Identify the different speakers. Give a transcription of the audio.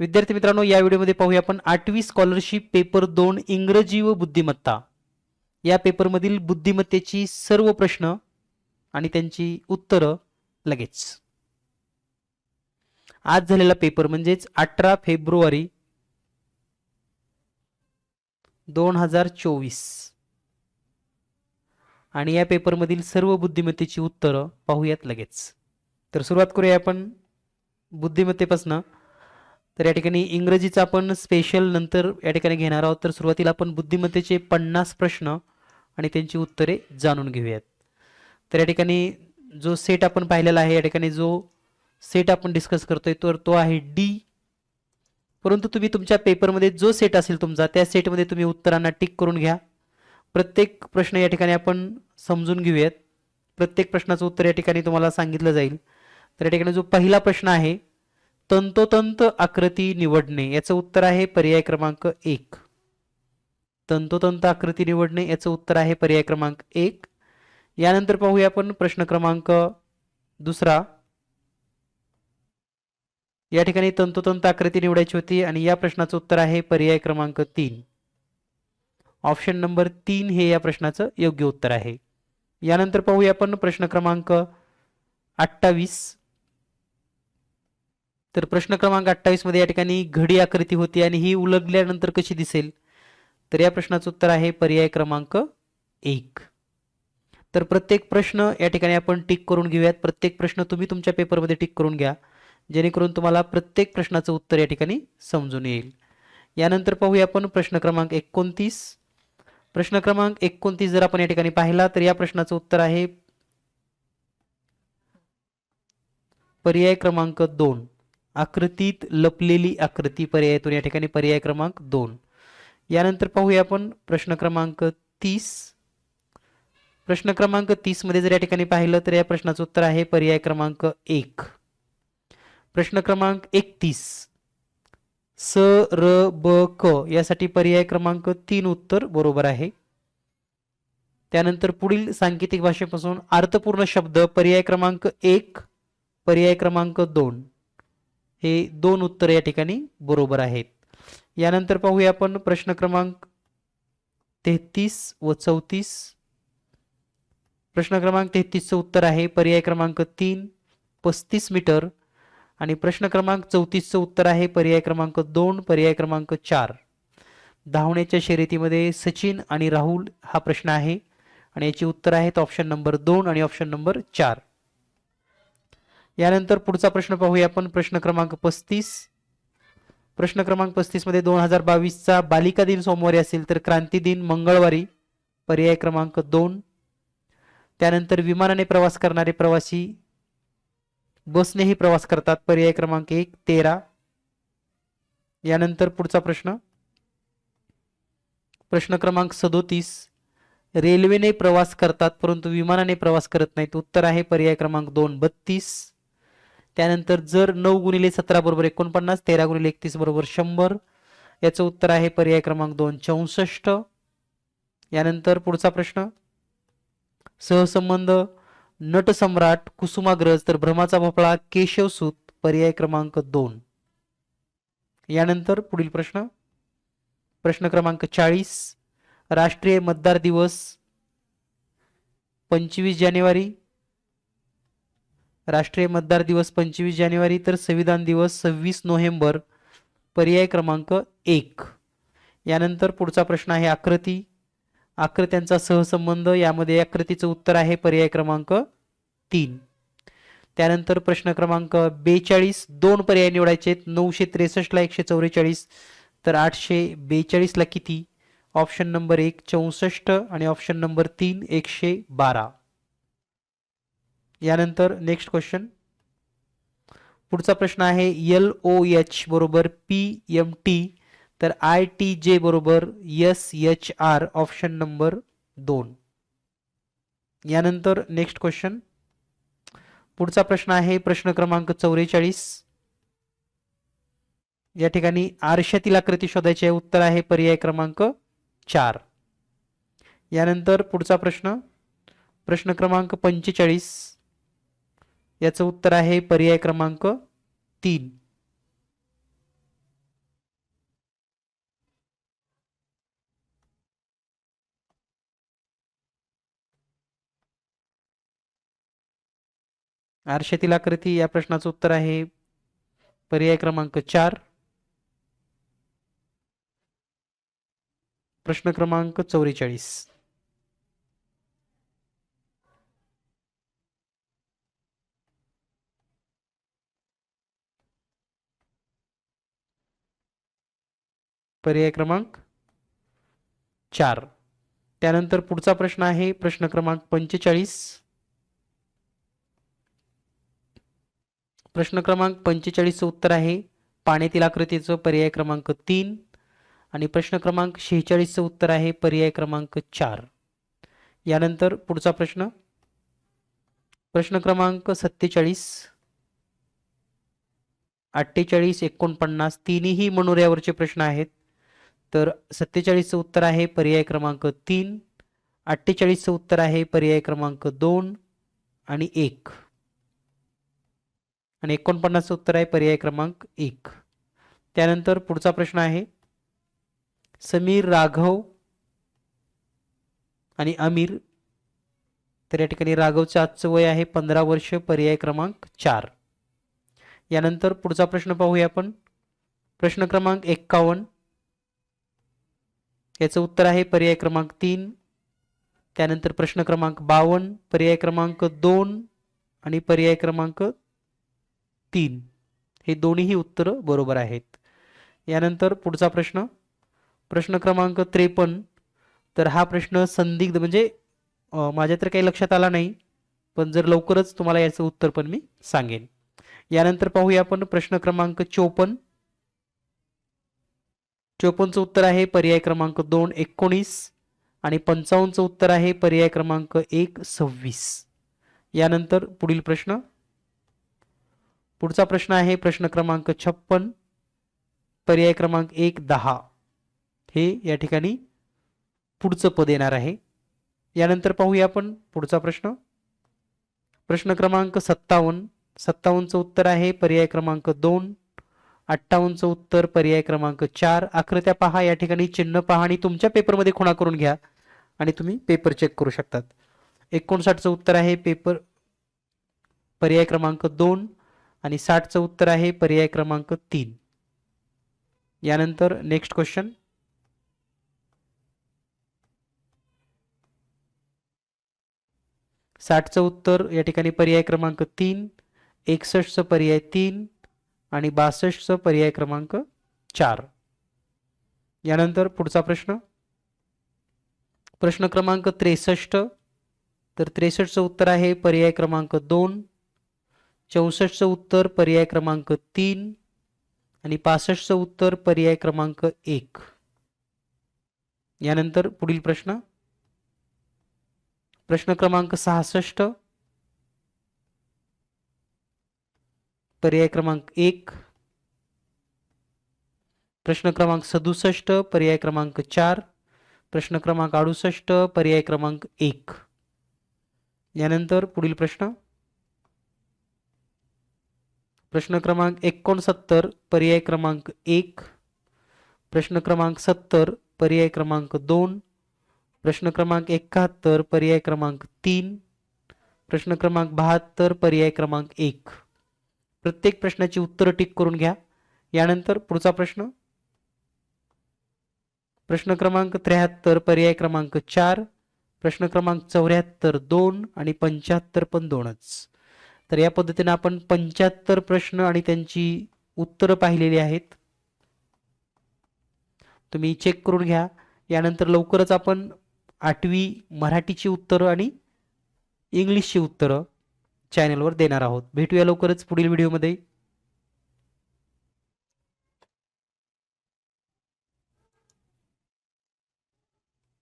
Speaker 1: विद्यार्थी मित्रांनो या व्हिडिओमध्ये पाहूया आपण आठवी स्कॉलरशिप पेपर दोन इंग्रजी व बुद्धिमत्ता. या पेपरमधील बुद्धिमत्तेची सर्व प्रश्न आणि त्यांची उत्तरं लगेच. आज झालेला पेपर म्हणजेच अठरा फेब्रुवारी दोन हजार चोवीस. आणि या पेपरमधील सर्व बुद्धिमत्तेची उत्तरं पाहूयात लगेच. तर सुरुवात करूया आपण बुद्धिमत्तेपासनं. तर या ठिकाणी इंग्रजीचा आपण स्पेशल नंतर या ठिकाणी घेणार आहोत. तर सुरुवातीला आपण बुद्धिमत्तेचे पन्नास प्रश्न आणि त्यांची उत्तरे जाणून घेऊयात. तर या ठिकाणी जो सेट आपण पाहिलेला आहे या ठिकाणी जो सेट आपण डिस्कस करतोय तर तो आहे डी परंतु तुम्ही तुमच्या पेपरमध्ये जो सेट असेल तुमचा त्या सेटमध्ये तुम्ही उत्तरांना टिक करून घ्या. प्रत्येक प्रश्न या ठिकाणी आपण समजून घेऊयात. प्रत्येक प्रश्नाचं उत्तर या ठिकाणी तुम्हाला सांगितलं जाईल. तर या ठिकाणी जो पहिला प्रश्न आहे तंतोतंत आकृती निवडणे याचं उत्तर आहे पर्याय क्रमांक एक. तंतोतंत आकृती निवडणे याचं उत्तर आहे पर्याय क्रमांक एक. यानंतर पाहूया आपण प्रश्न क्रमांक दुसरा. या ठिकाणी तंतोतंत आकृती निवडायची होती आणि या प्रश्नाचं उत्तर आहे पर्याय क्रमांक तीन. ऑप्शन नंबर तीन हे या प्रश्नाचं योग्य उत्तर आहे. यानंतर पाहूया आपण प्रश्न क्रमांक अठ्ठावीस. तर प्रश्न क्रमांक अठ्ठावीसमध्ये या ठिकाणी घडी आकृती होती आणि ही उलगल्यानंतर कशी दिसेल? तर या प्रश्नाचं उत्तर आहे पर्याय क्रमांक एक. तर प्रत्येक प्रश्न या ठिकाणी आपण टिक करून घेऊयात. प्रत्येक प्रश्न तुम्ही तुमच्या पेपरमध्ये टिक करून घ्या. जेणेकरून तुम्हाला प्रत्येक प्रश्नाचं उत्तर या ठिकाणी समजून येईल. यानंतर पाहूया आपण प्रश्न क्रमांक एकोणतीस. प्रश्न क्रमांक एकोणतीस जर आपण या ठिकाणी पाहिला तर या प्रश्नाचं उत्तर आहे पर्याय क्रमांक दोन. आकृतीत लपलेली आकृती पर्यायातून या ठिकाणी पर्याय क्रमांक दोन. यानंतर पाहूया आपण प्रश्न क्रमांक तीस. प्रश्न क्रमांक तीसमध्ये जर या ठिकाणी पाहिलं तर या प्रश्नाचं उत्तर आहे पर्याय क्रमांक एक. प्रश्न क्रमांक एकतीस. स र ब क यासाठी पर्याय क्रमांक तीन उत्तर बरोबर आहे. त्यानंतर पुढील सांकेतिक भाषेपासून अर्थपूर्ण शब्द पर्याय क्रमांक एक पर्याय क्रमांक दोन. हे दोन उत्तर या ठिकाणी बरोबर आहेत. यानंतर पाहूया आपण प्रश्न क्रमांक तेहतीस व चौतीस. प्रश्न क्रमांक तेहतीसचं उत्तर आहे पर्याय क्रमांक तीन पस्तीस मीटर. आणि प्रश्न क्रमांक चौतीसचं उत्तर आहे पर्याय क्रमांक दोन पर्याय क्रमांक चार. धावण्याच्या शर्यतीमध्ये सचिन आणि राहुल हा प्रश्न आहे. आणि याची उत्तर आहेत ऑप्शन नंबर दोन आणि ऑप्शन नंबर चार. यानंतर पुढचा प्रश्न पाहूया आपण. प्रश्न क्रमांक पस्तीस. प्रश्न क्रमांक पस्तीसमध्ये दोन हजार बावीसचा बालिका दिन सोमवारी असेल तर क्रांती दिन मंगळवारी. पर्याय क्रमांक दोन. त्यानंतर विमानाने प्रवास करणारे प्रवासी बसनेही प्रवास करतात. पर्याय क्रमांक एक तेरा. यानंतर पुढचा प्रश्न. प्रश्न क्रमांक सदोतीस. रेल्वेने प्रवास करतात परंतु विमानाने प्रवास करत नाहीत. उत्तर आहे पर्याय क्रमांक दोन बत्तीस. त्यानंतर जर नऊ गुणिले सतरा बरोबर एकोणपन्नास तेरा गुणिले एकतीस बरोबर शंभर याचं उत्तर आहे पर्याय क्रमांक दोन चौसष्ट. यानंतर पुढचा प्रश्न. सहसंबंध नटसम्राट कुसुमाग्रज तर भ्रमाचा भोपळा केशवसूत पर्याय क्रमांक दोन. यानंतर पुढील प्रश्न. प्रश्न क्रमांक चाळीस राष्ट्रीय मतदार दिवस पंचवीस जानेवारी राष्ट्रीय मतदार दिवस पंचवीस जानेवारी तर संविधान दिवस सव्वीस नोव्हेंबर पर्याय क्रमांक एक. यानंतर पुढचा प्रश्न आहे आकृती. आकृत्यांचा सहसंबंध यामध्ये आकृतीचं उत्तर आहे पर्याय क्रमांक तीन. त्यानंतर प्रश्न क्रमांक बेचाळीस दोन पर्याय निवडायचे आहेत. नऊशे त्रेसष्टला एकशे चौवेचाळीस तर आठशे बेचाळीसला किती? ऑप्शन नंबर एक चौसष्ट आणि ऑप्शन नंबर तीन एकशे बारा. यानंतर नेक्स्ट क्वेश्चन पुढचा प्रश्न आहे एल ओ एच बरोबर पी एम टी तर आय टी जे बरोबर S H R option number दोन. यानंतर नेक्स्ट क्वेश्चन पुढचा प्रश्न आहे प्रश्न क्रमांक चौवेचाळीस या ठिकाणी आरशातील आकृती शोधायची आहे. उत्तर आहे पर्याय क्रमांक चार. यानंतर पुढचा प्रश्न. प्रश्न क्रमांक पंचेचाळीस. याचं उत्तर आहे पर्याय क्रमांक तीन. आरशेतील आकृती या प्रश्नाचं उत्तर आहे पर्याय क्रमांक चार. प्रश्न क्रमांक चौवेचाळीस. पर्याय क्रमांक चार. त्यानंतर पुढचा प्रश्न आहे प्रश्न क्रमांक पंचेचाळीस. प्रश्न क्रमांक पंचेचाळीसचं उत्तर आहे पाण्यातील आकृतीचं पर्याय क्रमांक तीन आणि प्रश्न क्रमांक शेहेचाळीसचं उत्तर आहे पर्याय क्रमांक चार. यानंतर पुढचा प्रश्न. प्रश्न क्रमांक सत्तेचाळीस. अठ्ठेचाळीस एकोणपन्नास तिन्ही मनोऱ्यावरचे प्रश्न आहेत. तर सत्तेचाळीसचं उत्तर आहे पर्याय क्रमांक तीन अठ्ठेचाळीसचं उत्तर आहे पर्याय क्रमांक दोन आणि एक. आणि एकोणपन्नासचं उत्तर आहे पर्याय क्रमांक एक. त्यानंतर पुढचा प्रश्न आहे समीर राघव आणि अमीर तर या ठिकाणी राघवचं आजचं वय आहे पंधरा वर्ष पर्याय क्रमांक चार. यानंतर पुढचा प्रश्न पाहूया आपण. प्रश्न क्रमांक एक्कावन्न याचं उत्तर आहे पर्याय क्रमांक तीन. त्यानंतर प्रश्न क्रमांक बावन्न पर्याय क्रमांक दोन आणि पर्याय क्रमांक तीन. हे दोन्हीही उत्तरं बरोबर आहेत. यानंतर पुढचा प्रश्न. प्रश्न क्रमांक त्रेपन्न. तर हा प्रश्न संदिग्ध म्हणजे माझ्या तर काही लक्षात आला नाही पण जर लवकरच तुम्हाला याचं उत्तर पण मी सांगेन. यानंतर पाहूया आपण प्रश्न क्रमांक चोपन्न. चोपन्नचं उत्तर आहे पर्याय क्रमांक दोन एकोणीस आणि पंचावन्नचं उत्तर आहे पर्याय क्रमांक एक सव्वीस. यानंतर पुढील प्रश्न. पुढचा प्रश्न आहे प्रश्न क्रमांक छप्पन पर्याय क्रमांक एक दहा. हे या ठिकाणी पुढचं पद येणार आहे. यानंतर पाहूया आपण पुढचा प्रश्न. प्रश्न क्रमांक सत्तावन्न सत्तावन्नचं उत्तर आहे पर्याय क्रमांक दोन अठ्ठावन्नचं उत्तर पर्याय क्रमांक चार. आकृत्या पहा या ठिकाणी चिन्ह पहा आणि तुमच्या पेपरमध्ये खुणा करून घ्या. आणि तुम्ही पेपर चेक करू शकतात. एकोणसाठचं उत्तर आहे पेपर पर्याय क्रमांक दोन आणि साठचं उत्तर आहे पर्याय क्रमांक तीन. यानंतर नेक्स्ट क्वेश्चन साठचं उत्तर या ठिकाणी पर्याय क्रमांक तीन. एकसष्टचं पर्याय तीन. आणि बासष्टचं पर्याय क्रमांक चार. यानंतर पुढचा प्रश्न. प्रश्न क्रमांक त्रेसष्ट. तर त्रेसष्टचं उत्तर आहे पर्याय क्रमांक दोन. चौसष्टचं उत्तर पर्याय क्रमांक तीन. आणि पासष्टचं उत्तर पर्याय क्रमांक एक. यानंतर पुढील प्रश्न. प्रश्न क्रमांक सहासष्ट. पर्याय क्रमांक एक प्रश्न क्रमांक सदुसष्ट पर्याय क्रमांक चार प्रश्न क्रमांक अडुसष्ट पर्याय क्रमांक एक. यानंतर पुढील प्रश्न. प्रश्न क्रमांक एकोणसत्तर पर्याय क्रमांक एक प्रश्न क्रमांक सत्तर पर्याय क्रमांक दोन प्रश्न क्रमांक एकाहत्तर पर्याय क्रमांक तीन प्रश्न क्रमांक बहात्तर पर्याय क्रमांक एक. प्रत्येक प्रश्नाची उत्तरं टिक करून घ्या. यानंतर पुढचा प्रश्न. प्रश्न क्रमांक त्र्याहत्तर पर्याय क्रमांक चार प्रश्न क्रमांक चौऱ्याहत्तर दोन आणि पंच्याहत्तर पण दोनच. तर या पद्धतीने आपण पंच्याहत्तर प्रश्न आणि त्यांची उत्तरं पाहिलेली आहेत. तुम्ही चेक करून घ्या. यानंतर लवकरच आपण आठवी मराठीची उत्तरं आणि इंग्लिशची उत्तरं चॅनलवर देणार आहोत. भेटूया लवकरच पुढील व्हिडिओमध्ये